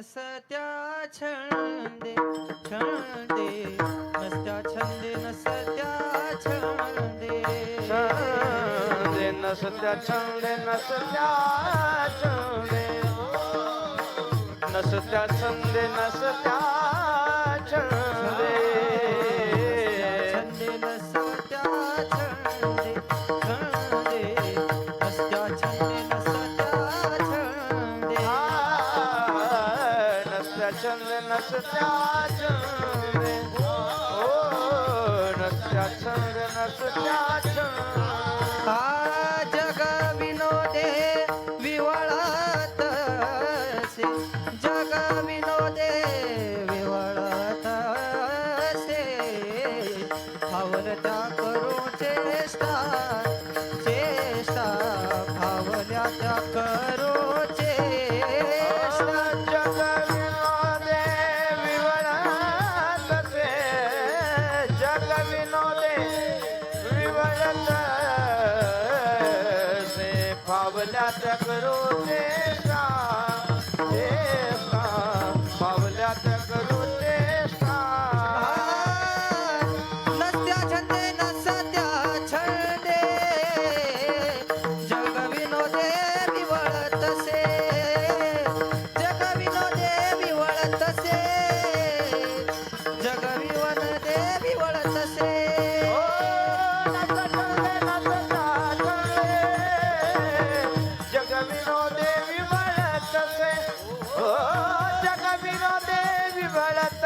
नसत्या छंदे छंदे नसत्या छंदे नसत्या छंदे छंदे नसत्या छंदे नसत्या छंदे नसत्या छंदे नसत्या छंदे नसत्या छंदे ओ नसत्या छंदे नसत्या छंदे हा जग विनोदे विवळत से जग विनोदे विवळत से फावलत्या करू चेष्टा चेष्टा फावल्या त्या जगविनोदे विवळत से फावल्यात करू चेष्टा चेष्टा फावल्यात करू चेष्टा नसत्या छंदे नसत्या छंदे जग विनोदे विवळत से. जग विवनदे विवळत से ओ नसते नसता जगविनोदे विवळत